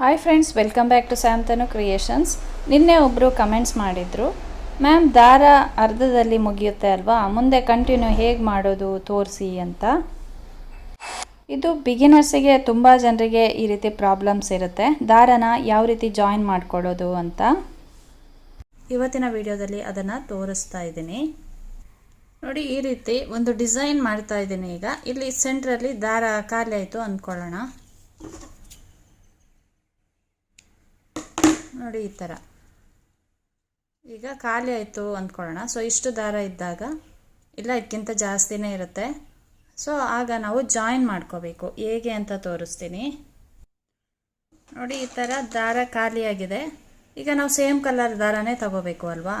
Hi friends welcome back to Samtanu creations ನಿನ್ನೆ ಒಬ್ಬರು comments ಮಾಡಿದರು. ಮ್ಯಾಮ್ ದಾರ ಅರ್ಧದಲ್ಲಿ ಮುಗಿಯುತ್ತೆ ಅಲ್ವಾ? ಮುಂದೆ ಕಂಟಿನ್ಯೂ ಹೇಗೆ ಮಾಡೋದು ತೋರಿಸಿ ಅಂತ. ಇದು ಬಿಗಿನರ್ಸಿಗೆ ತುಂಬ ಜನರಿಗೆ ಈ ರೀತಿ ಪ್ರಾಬ್ಲಮ್ಸ್ ಇರುತ್ತೆ. ದಾರನ ಯಾವ ರೀತಿ ಜಾಯಿನ್ ಮಾಡ್ಕೊಳ್ಳೋದು ಅಂತ. ಇವತ್ತಿನ ವಿಡಿಯೋದಲ್ಲಿ ಅದನ್ನು ತೋರಿಸ್ತಾ ಇದ್ದೀನಿ. ನೋಡಿ, ಈ ರೀತಿ ಒಂದು ಡಿಸೈನ್ ಮಾಡ್ತಾ ಇದ್ದೀನಿ ಈಗ. ಇಲ್ಲಿ ಸೆಂಟ್ರಲ್ಲಿ ದಾರ ಖಾಲಿ ಆಯಿತು ಅಂದ್ಕೊಳ್ಳೋಣ. ನೋಡಿ ಈ ಥರ ಈಗ ಖಾಲಿ ಆಯಿತು ಅಂದ್ಕೊಳ್ಳೋಣ. ಸೊ ಇಷ್ಟು ದಾರ ಇದ್ದಾಗ, ಇಲ್ಲ ಇದಕ್ಕಿಂತ ಜಾಸ್ತಿನೇ ಇರುತ್ತೆ. ಸೊ ಆಗ ನಾವು ಜಾಯಿನ್ ಮಾಡ್ಕೋಬೇಕು. ಹೇಗೆ ಅಂತ ತೋರಿಸ್ತೀನಿ. ನೋಡಿ, ಈ ಥರ ದಾರ ಖಾಲಿಯಾಗಿದೆ ಈಗ ನಾವು ಸೇಮ್ ಕಲರ್ ದಾರನೇ ತಗೋಬೇಕು ಅಲ್ವಾ?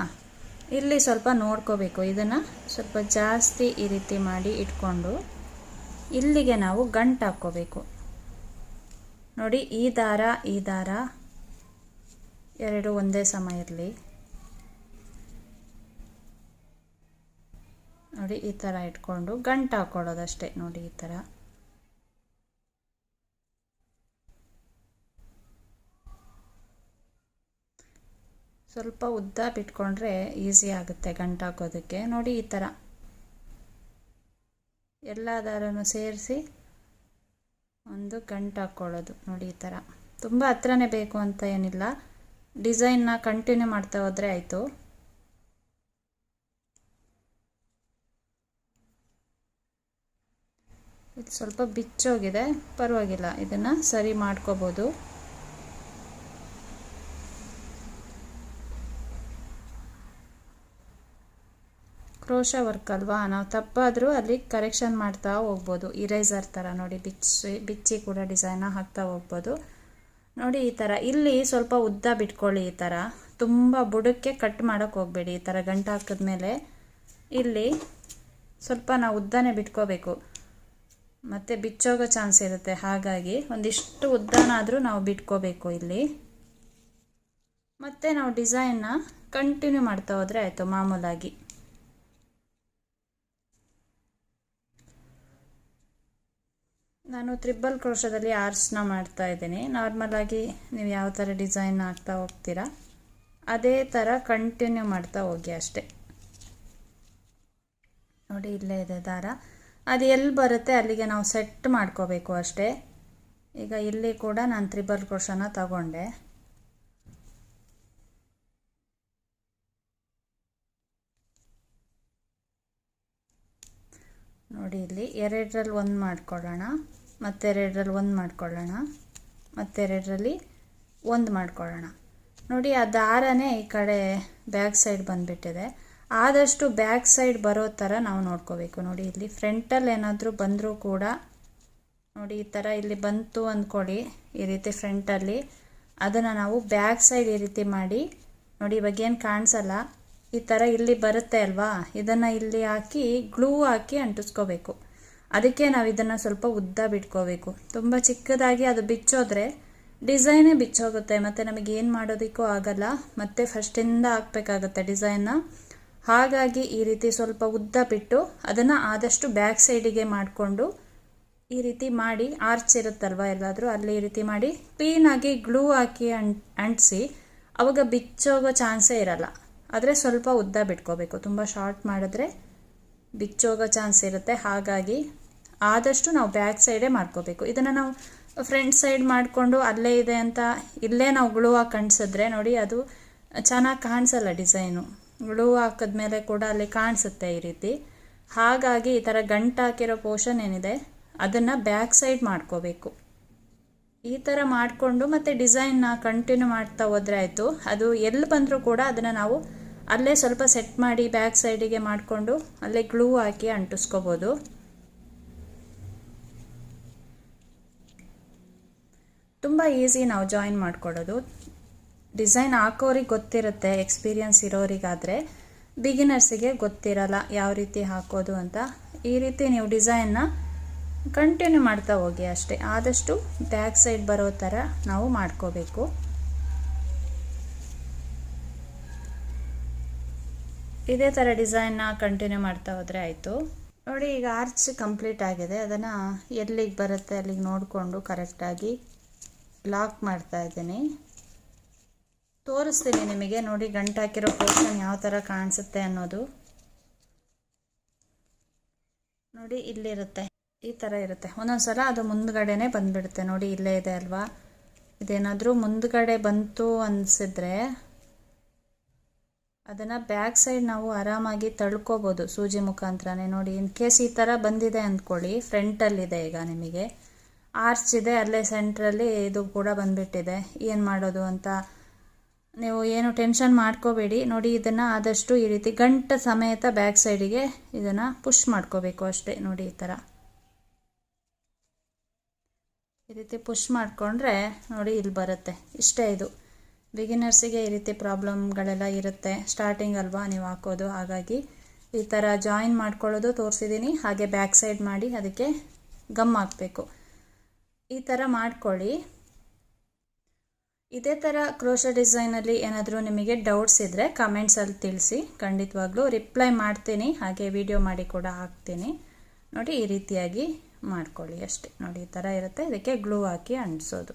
ಇಲ್ಲಿ ಸ್ವಲ್ಪ ನೋಡ್ಕೋಬೇಕು. ಇದನ್ನು ಸ್ವಲ್ಪ ಜಾಸ್ತಿ ಈ ರೀತಿ ಮಾಡಿ ಇಟ್ಕೊಂಡು, ಇಲ್ಲಿಗೆ ನಾವು ಗಂಟು ಹಾಕ್ಕೋಬೇಕು. ನೋಡಿ, ಈ ದಾರ ಈ ದಾರ. ಎರಡು ಒಂದೇ ಸಮ ಇರಲಿ. ನೋಡಿ, ಈ ಥರ ಇಟ್ಕೊಂಡು ಗಂಟು ಹಾಕ್ಕೊಳ್ಳೋದಷ್ಟೇ ನೋಡಿ ಈ ಥರ ಸ್ವಲ್ಪ ಉದ್ದ ಬಿಟ್ಕೊಂಡ್ರೆ ಈಸಿ ಆಗುತ್ತೆ ಗಂಟು ಹಾಕೋದಕ್ಕೆ. ನೋಡಿ ಈ ಥರ ಎಲ್ಲ ದಾರನೂ ಸೇರಿಸಿ ಒಂದು ಗಂಟು ಹಾಕ್ಕೊಳ್ಳೋದು ನೋಡಿ ಈ ಥರ ತುಂಬ ಹತ್ರನೇ ಬೇಕು ಅಂತ ಏನಿಲ್ಲ. ಡಿಸೈನ್ನ ಕಂಟಿನ್ಯೂ ಮಾಡ್ತಾ ಹೋದರೆ ಆಯಿತು. ಇದು ಸ್ವಲ್ಪ ಬಿಚ್ಚೋಗಿದೆ. ಪರವಾಗಿಲ್ಲ, ಇದನ್ನು ಸರಿ ಮಾಡ್ಕೋಬೋದು. ಕ್ರೋಶ ವರ್ಕ್ ಅಲ್ವಾ? ನಾವು ತಪ್ಪಾದರೂ ಅಲ್ಲಿ ಕರೆಕ್ಷನ್ ಮಾಡ್ತಾ ಹೋಗ್ಬೋದು. ಇರೈಸರ್ ಥರ ನೋಡಿ, ಬಿಚ್ಚಿ ಬಿಚ್ಚಿ ಕೂಡ ಡಿಸೈನ್ ಹಾಕ್ತಾ ಹೋಗ್ಬೋದು. ನೋಡಿ ಈ ಥರ ಇಲ್ಲಿ ಸ್ವಲ್ಪ ಉದ್ದ ಬಿಟ್ಕೊಳ್ಳಿ ಈ ಥರ ತುಂಬ ಬುಡಕ್ಕೆ ಕಟ್ ಮಾಡೋಕ್ಕೆ ಹೋಗಬೇಡಿ ಈ ಥರ ಗಂಟು ಹಾಕಿದ್ಮೇಲೆ ಇಲ್ಲಿ ಸ್ವಲ್ಪ ನಾವು ಉದ್ದನೇ ಬಿಟ್ಕೋಬೇಕು. ಮತ್ತು ಬಿಚ್ಚೋಗೋ ಚಾನ್ಸ್ ಇರುತ್ತೆ. ಹಾಗಾಗಿ ಒಂದಿಷ್ಟು ಉದ್ದನಾದರೂ ನಾವು ಬಿಟ್ಕೋಬೇಕು ಇಲ್ಲಿ. ಮತ್ತು ನಾವು ಡಿಸೈನ್ನ ಕಂಟಿನ್ಯೂ ಮಾಡ್ತಾ ಹೋದರೆ ಆಯಿತು ಮಾಮೂಲಾಗಿ. ನಾನು ತ್ರಿಬಲ್ ಕ್ರೋಶದಲ್ಲಿ ಆರ್ಸ್ನ ಮಾಡ್ತಾ ಇದ್ದೀನಿ. ನಾರ್ಮಲಾಗಿ ನೀವು ಯಾವ ಥರ ಡಿಸೈನ್ ಹಾಕ್ತಾ ಹೋಗ್ತೀರಾ, ಅದೇ ಥರ ಕಂಟಿನ್ಯೂ ಮಾಡ್ತಾ ಹೋಗಿ ಅಷ್ಟೇ. ನೋಡಿ, ಇಲ್ಲೇ ಇದೆ ದಾರ. ಅದು ಎಲ್ಲಿ ಬರುತ್ತೆ ಅಲ್ಲಿಗೆ ನಾವು ಸೆಟ್ ಮಾಡ್ಕೋಬೇಕು ಅಷ್ಟೇ. ಈಗ ಇಲ್ಲಿ ಕೂಡ ನಾನು ತ್ರಿಬಲ್ ಕ್ರೋಶನ ತಗೊಂಡೆ. ನೋಡಿ, ಇಲ್ಲಿ ಎರಡರಲ್ಲಿ ಒಂದು ಮಾಡ್ಕೊಳ್ಳೋಣ. ಮತ್ತೆರಡರಲ್ಲಿ ಒಂದು ಮಾಡ್ಕೊಳ್ಳೋಣ. ಮತ್ತೆರಡರಲ್ಲಿ ಒಂದು ಮಾಡ್ಕೊಳ್ಳೋಣ. ನೋಡಿ ಆ ದಾರನೇ ಈ ಕಡೆ ಬ್ಯಾಕ್ ಸೈಡ್ ಬಂದುಬಿಟ್ಟಿದೆ. ಆದಷ್ಟು ಬ್ಯಾಕ್ ಸೈಡ್ ಬರೋ ಥರ ನಾವು ನೋಡ್ಕೋಬೇಕು. ನೋಡಿ, ಇಲ್ಲಿ ಫ್ರಂಟಲ್ಲಿ ಏನಾದರೂ ಬಂದರೂ ಕೂಡ, ನೋಡಿ, ಈ ಥರ ಇಲ್ಲಿ ಬಂತು ಅಂದ್ಕೊಳ್ಳಿ ಈ ರೀತಿ ಫ್ರಂಟಲ್ಲಿ. ಅದನ್ನು ನಾವು ಬ್ಯಾಕ್ ಸೈಡ್ ಈ ರೀತಿ ಮಾಡಿ, ನೋಡಿ, ಇವಾಗ ಏನು ಕಾಣಿಸಲ್ಲ. ಈ ಥರ ಇಲ್ಲಿ ಬರುತ್ತೆ ಅಲ್ವಾ? ಇದನ್ನು ಇಲ್ಲಿ ಹಾಕಿ, ಗ್ಲೂ ಹಾಕಿ ಅಂಟಿಸ್ಕೋಬೇಕು. ಅದಕ್ಕೆ ನಾವು ಇದನ್ನು ಸ್ವಲ್ಪ ಉದ್ದ ಬಿಟ್ಕೋಬೇಕು. ತುಂಬ ಚಿಕ್ಕದಾಗಿ ಅದು ಬಿಚ್ಚೋದ್ರೆ ಡಿಸೈನೇ ಬಿಚ್ಚೋಗುತ್ತೆ. ಮತ್ತು ನಮಗೆ ಏನು ಮಾಡೋದಕ್ಕೂ ಆಗಲ್ಲ. ಮತ್ತು ಫಸ್ಟಿಂದ ಹಾಕ್ಬೇಕಾಗತ್ತೆ ಡಿಸೈನ್ನ. ಹಾಗಾಗಿ ಈ ರೀತಿ ಸ್ವಲ್ಪ ಉದ್ದ ಬಿಟ್ಟು ಅದನ್ನು ಆದಷ್ಟು ಬ್ಯಾಕ್ ಸೈಡಿಗೆ ಮಾಡಿಕೊಂಡು ಈ ರೀತಿ ಮಾಡಿ ಆರ್ಚ್ ಇರುತ್ತಲ್ವ ಎಲ್ಲಾದರೂ, ಅಲ್ಲಿ ಈ ರೀತಿ ಮಾಡಿ ಕ್ಲೀನಾಗಿ ಗ್ಲೂ ಹಾಕಿ ಅಂಟ್ ಅಂಟಿಸಿ ಅವಾಗ ಬಿಚ್ಚೋಗೋ ಚಾನ್ಸೇ ಇರಲ್ಲ. ಆದರೆ ಸ್ವಲ್ಪ ಉದ್ದ ಬಿಟ್ಕೋಬೇಕು. ತುಂಬ ಶಾರ್ಟ್ ಮಾಡಿದ್ರೆ ಬಿಚ್ಚೋಗೋ ಚಾನ್ಸ್ ಇರುತ್ತೆ. ಹಾಗಾಗಿ ಆದಷ್ಟು ನಾವು ಬ್ಯಾಕ್ ಸೈಡೇ ಮಾಡ್ಕೋಬೇಕು. ಇದನ್ನು ನಾವು ಫ್ರಂಟ್ ಸೈಡ್ ಮಾಡಿಕೊಂಡು ಅಲ್ಲೇ ಇದೆ ಅಂತ ಇಲ್ಲೇ ನಾವು ಹಾಕಿ ಕಾಣಿಸಿದ್ರೆ ನೋಡಿ ಅದು ಚೆನ್ನಾಗಿ ಕಾಣಿಸಲ್ಲ ಡಿಸೈನು. ಗ್ಲೂ ಹಾಕಿದ್ಮೇಲೆ ಕೂಡ ಅಲ್ಲಿ ಕಾಣಿಸುತ್ತೆ ಈ ರೀತಿ. ಹಾಗಾಗಿ ಈ ಥರ ಗಂಟು ಹಾಕಿರೋ ಪೋರ್ಷನ್ ಏನಿದೆ ಅದನ್ನು ಬ್ಯಾಕ್ ಸೈಡ್ ಮಾಡ್ಕೋಬೇಕು. ಈ ಥರ ಮಾಡಿಕೊಂಡು ಮತ್ತು ಡಿಸೈನ್ನ ಕಂಟಿನ್ಯೂ ಮಾಡ್ತಾ ಹೋದ್ರೆ ಆಯಿತು. ಅದು ಎಲ್ಲಿ ಬಂದರೂ ಕೂಡ ಅದನ್ನು ನಾವು ಅಲ್ಲೇ ಸ್ವಲ್ಪ ಸೆಟ್ ಮಾಡಿ ಬ್ಯಾಕ್ ಸೈಡಿಗೆ ಮಾಡಿಕೊಂಡು ಅಲ್ಲೇ ಗ್ಲೂ ಹಾಕಿ ಅಂಟಿಸ್ಕೋಬೋದು. ತುಂಬ ಈಸಿ ನಾವು ಜಾಯಿನ್ ಮಾಡಿಕೊಡೋದು. ಡಿಸೈನ್ ಹಾಕೋರಿಗೆ ಗೊತ್ತಿರುತ್ತೆ ಎಕ್ಸ್ಪೀರಿಯನ್ಸ್ ಇರೋರಿಗಾದರೆ. ಬಿಗಿನರ್ಸಿಗೆ ಗೊತ್ತಿರಲ್ಲ ಯಾವ ರೀತಿ ಹಾಕೋದು ಅಂತ. ಈ ರೀತಿ ನೀವು ಡಿಸೈನ್ನ ಕಂಟಿನ್ಯೂ ಮಾಡ್ತಾ ಹೋಗಿ ಅಷ್ಟೇ. ಆದಷ್ಟು ಬ್ಯಾಕ್ ಸೈಡ್ ಬರೋ ಥರ ನಾವು ಮಾಡ್ಕೋಬೇಕು. ಇದೇ ಥರ ಡಿಸೈನ್ನ ಕಂಟಿನ್ಯೂ ಮಾಡ್ತಾ ಹೋದರೆ ಆಯಿತು. ನೋಡಿ, ಈಗ ಆರ್ಚ್ ಕಂಪ್ಲೀಟ್ ಆಗಿದೆ. ಅದನ್ನು ಎಲ್ಲಿಗೆ ಬರುತ್ತೆ ಅಲ್ಲಿಗೆ ನೋಡಿಕೊಂಡು ಕರೆಕ್ಟಾಗಿ ಲಾಕ್ ಮಾಡ್ತಾ ಇದ್ದೀನಿ. ತೋರಿಸ್ತೀನಿ ನಿಮಗೆ. ನೋಡಿ, ಗಂಟು ಹಾಕಿರೋ ಪೋರ್ಷನ್ ಯಾವ ಥರ ಕಾಣಿಸುತ್ತೆ ಅನ್ನೋದು. ನೋಡಿ, ಇಲ್ಲಿರುತ್ತೆ. ಈ ಥರ ಇರುತ್ತೆ. ಒಂದೊಂದು ಸಲ ಅದು ಮುಂದ್ಗಡೆನೆ ಬಂದುಬಿಡುತ್ತೆ. ನೋಡಿ, ಇಲ್ಲೇ ಇದೆ ಅಲ್ವಾ? ಇದೇನಾದರೂ ಮುಂದ್ಗಡೆ ಬಂತು ಅನಿಸಿದ್ರೆ ಅದನ್ನು ಬ್ಯಾಕ್ ಸೈಡ್ ನಾವು ಆರಾಮಾಗಿ ತಳ್ಕೋಬೋದು ಸೂಜಿ ಮುಖಾಂತರನೇ ನೋಡಿ. ಇನ್ ಕೇಸ್ ಈ ಥರ ಬಂದಿದೆ ಅಂದ್ಕೊಳ್ಳಿ ಫ್ರಂಟಲ್ಲಿದೆ ಈಗ ನಿಮಗೆ. ಆರ್ಚ್ ಇದೆ, ಅಲ್ಲೇ ಸೆಂಟ್ರಲ್ಲಿ ಇದು ಕೂಡ ಬಂದುಬಿಟ್ಟಿದೆ. ಏನು ಮಾಡೋದು ಅಂತ ನೀವು ಏನು ಟೆನ್ಷನ್ ಮಾಡ್ಕೋಬೇಡಿ. ನೋಡಿ ಇದನ್ನು ಆದಷ್ಟು ಈ ರೀತಿ ಗಂಟ ಸಮೇತ ಬ್ಯಾಕ್ ಸೈಡಿಗೆ ಇದನ್ನು ಪುಷ್ ಮಾಡ್ಕೋಬೇಕು ಅಷ್ಟೇ ನೋಡಿ ಈ ಥರ ಈ ರೀತಿ ಪುಷ್ ಮಾಡಿಕೊಂಡ್ರೆ ನೋಡಿ ಇಲ್ಲಿ ಬರುತ್ತೆ. ಇಷ್ಟೇ ಇದು. ಬಿಗಿನರ್ಸಿಗೆ ಈ ರೀತಿ ಪ್ರಾಬ್ಲಮ್ಗಳೆಲ್ಲ ಇರುತ್ತೆ. ಸ್ಟಾರ್ಟಿಂಗ್ ಅಲ್ವಾ ನೀವು ಹಾಕೋದು. ಹಾಗಾಗಿ ಈ ಥರ ಜಾಯಿನ್ ಮಾಡ್ಕೊಳ್ಳೋದು ತೋರಿಸಿದ್ದೀನಿ ಹಾಗೆ ಬ್ಯಾಕ್ ಸೈಡ್ ಮಾಡಿ ಅದಕ್ಕೆ ಗಮ್ ಹಾಕಬೇಕು. ಈ ಥರ ಮಾಡ್ಕೊಳ್ಳಿ. ಇದೇ ಥರ ಕ್ರೋಶ ಡಿಸೈನಲ್ಲಿ ಏನಾದರೂ ನಿಮಗೆ ಡೌಟ್ಸ್ ಇದ್ದರೆ ಕಮೆಂಟ್ಸಲ್ಲಿ ತಿಳಿಸಿ. ಖಂಡಿತವಾಗ್ಲೂ ರಿಪ್ಲೈ ಮಾಡ್ತೀನಿ. ಹಾಗೆ ವಿಡಿಯೋ ಮಾಡಿ ಕೂಡ ಹಾಕ್ತೀನಿ. ನೋಡಿ ಈ ರೀತಿಯಾಗಿ ಮಾಡ್ಕೊಳ್ಳಿ ಅಷ್ಟೇ. ನೋಡಿ ಈ ಥರ ಇರುತ್ತೆ. ಇದಕ್ಕೆ ಗ್ಲೂ ಹಾಕಿ ಅಂಟಿಸೋದು.